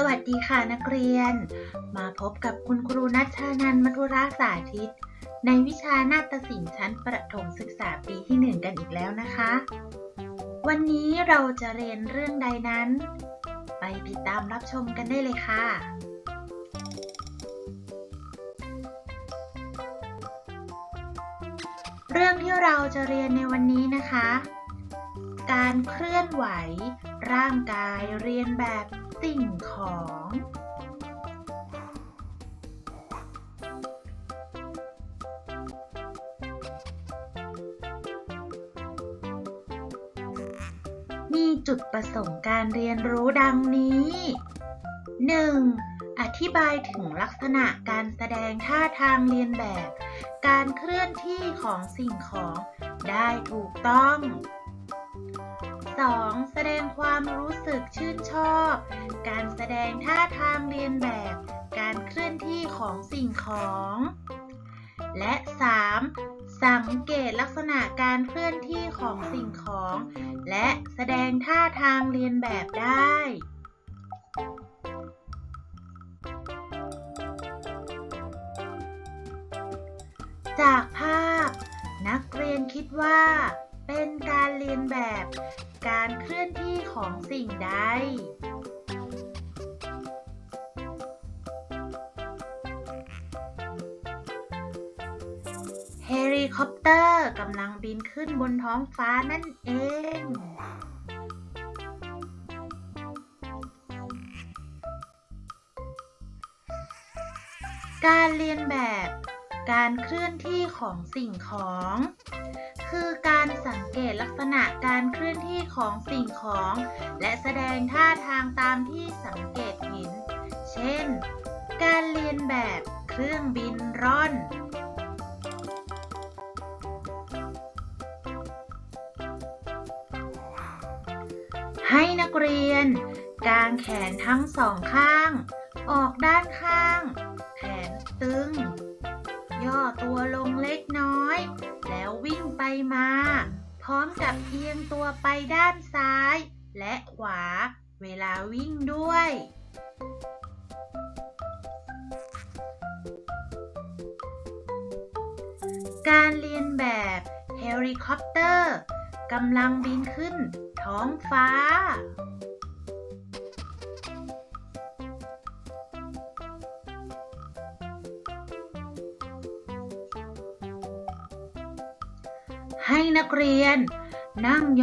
สวัสดีค่ะนักเรียน มาพบกับคุณครูนัชชานันมัทุราสาธิต ในวิชานาฏศิลป์ชั้นประถมศึกษาปีที่ 1 กันอีกแล้วนะคะ วันนี้เราจะเรียนเรื่องใดนั้น ไปติดตามรับชมกันได้เลยค่ะ เรื่องที่เราจะเรียนในวันนี้นะคะ การเคลื่อนไหว ร่างกายเรียนแบบ สิ่งของ มีจุดประสงค์การเรียนรู้ดังนี้ 1. อธิบายถึงลักษณะการแสดงท่าทางเรียนแบบ การเคลื่อนที่ของสิ่งของได้ถูกต้อง 2. แสดงความรู้สึกชื่นชอบ การแสดงท่าทางเรียนแบบ การเคลื่อนที่ของสิ่งของ และ 3. สังเกตลักษณะการเคลื่อนที่ของสิ่งของ และแสดงท่าทางเรียนแบบได้จากภาพ นักเรียนคิดว่า เป็นการเรียนแบบ การเคลื่อนที่ของสิ่งใด เฮลิคอปเตอร์กำลังบินขึ้นบนท้องฟ้านั่นเอง การเรียนแบบ การเคลื่อนที่ของสิ่งของ คือการสังเกตลักษณะการเคลื่อนที่ของสิ่งของ และแสดงท่าทางตามที่สังเกตเห็น เช่น การเรียนแบบเครื่องบินร่อนให้นักเรียน กางแขนทั้งสองข้าง ออกด้านข้าง แขนตึง ย่อตัวลงเล็กน้อย แล้ววิ่งไปมา พร้อมกับเอียงตัวไปด้านซ้าย และขวา เวลาวิ่งด้วย การเรียนแบบเฮลิคอปเตอร์กำลังบินขึ้นท้องฟ้า ให้นักเรียน นั่งย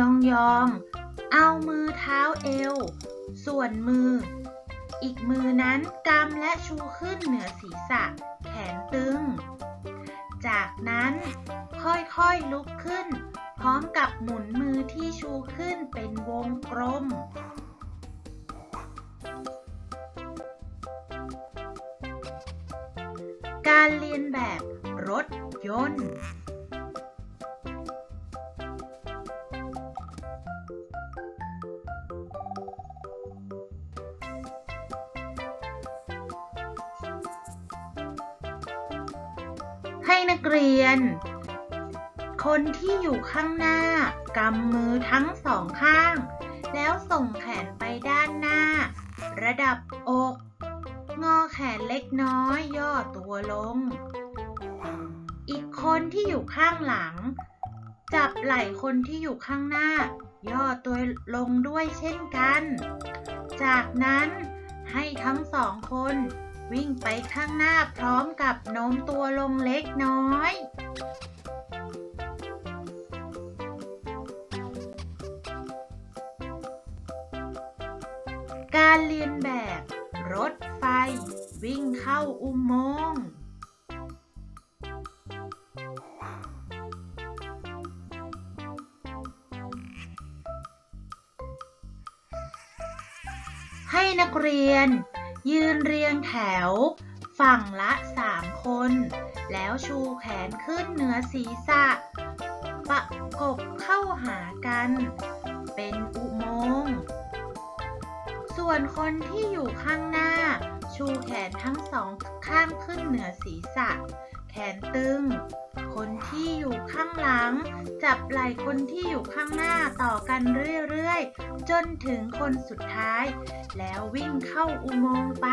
องๆ เอามือเท้าเอว ส่วนมือ อีกมือนั้นกำและชูขึ้นเหนือศีรษะ แขนตึง จากนั้นค่อยๆลุกขึ้น พร้อมกับหมุนมือที่ชูขึ้นเป็นวงกลมการเรียนแบบรถยนต์ ให้นักเรียน คนที่อยู่ข้างหน้ากำมือทั้งสองข้าง แล้วส่งแขนไปด้านหน้า ระดับอก งอแขนเล็กน้อยย่อตัวลง อีกคนที่อยู่ข้างหลัง จับไหล่คนที่อยู่ข้างหน้า ย่อตัวลงด้วยเช่นกัน จากนั้นให้ทั้งสองคน วิ่งไปข้างหน้าพร้อมกับโน้มตัวลงเล็กน้อย การเรียนแบบ รถไฟ วิ่งเข้าอุโมงค์ให้นักเรียน ยืนเรียงแถว ฝั่งละสามคน แล้วชูแขนขึ้นเหนือศีรษะ ประกบเข้าหากัน เป็นอุโมงค์ส่วนคนที่อยู่ข้างหน้า ชูแขนทั้งสองข้างขึ้นเหนือศีรษะ ขขนตึง คนที่อยู่ข้างหลัง จับไหล่คนที่อยู่ข้างหน้าต่อกันเรื่อยๆ จนถึงคนสุดท้าย แล้ววิ่งเข้าอุโมงค์ไป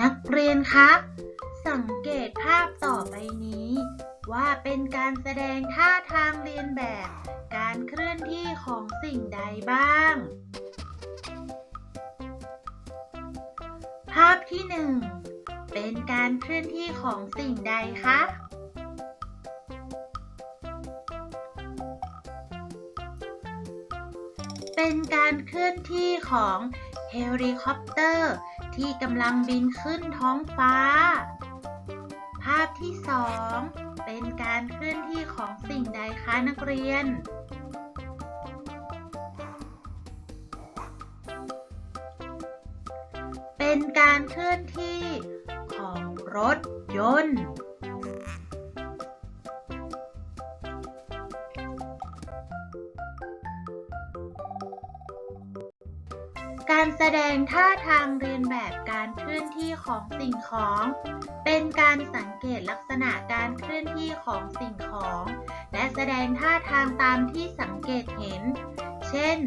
นักเรียนคะ สังเกตภาพต่อไปนี้ ว่าเป็นการแสดงท่าทางเรียนแบบ การเคลื่อนที่ของสิ่งใดบ้าง ภาพที่หนึ่งเป็นการเคลื่อนที่ของสิ่งใดคะเป็นการเคลื่อนที่ของเฮลิคอปเตอร์ที่กำลังบินขึ้นท้องฟ้า ภาพที่สองเป็นการเคลื่อนที่ของสิ่งใดคะนักเรียน เป็นการเคลื่อนที่ของรถยนต์ การแสดงท่าทางเรียนแบบการเคลื่อนที่ของสิ่งของ เป็นการสังเกตลักษณะการเคลื่อนที่ของสิ่งของ และแสดงท่าทางตามที่สังเกตเห็น เช่น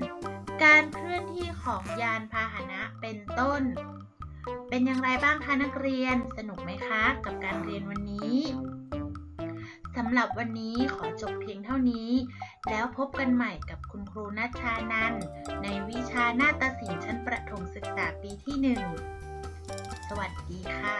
การเคลื่อนที่ของยานพาหนะเป็นต้น เป็นอย่างไรบ้างคะนักเรียน สนุกไหมคะ กับการเรียนวันนี้ สำหรับวันนี้ขอจบเพียงเท่านี้ แล้วพบกันใหม่กับคุณครูนัชชานันในวิชาหน้าฏศิลป์ชั้นประถมศึกษาปีที่ 1 สวัสดีค่ะ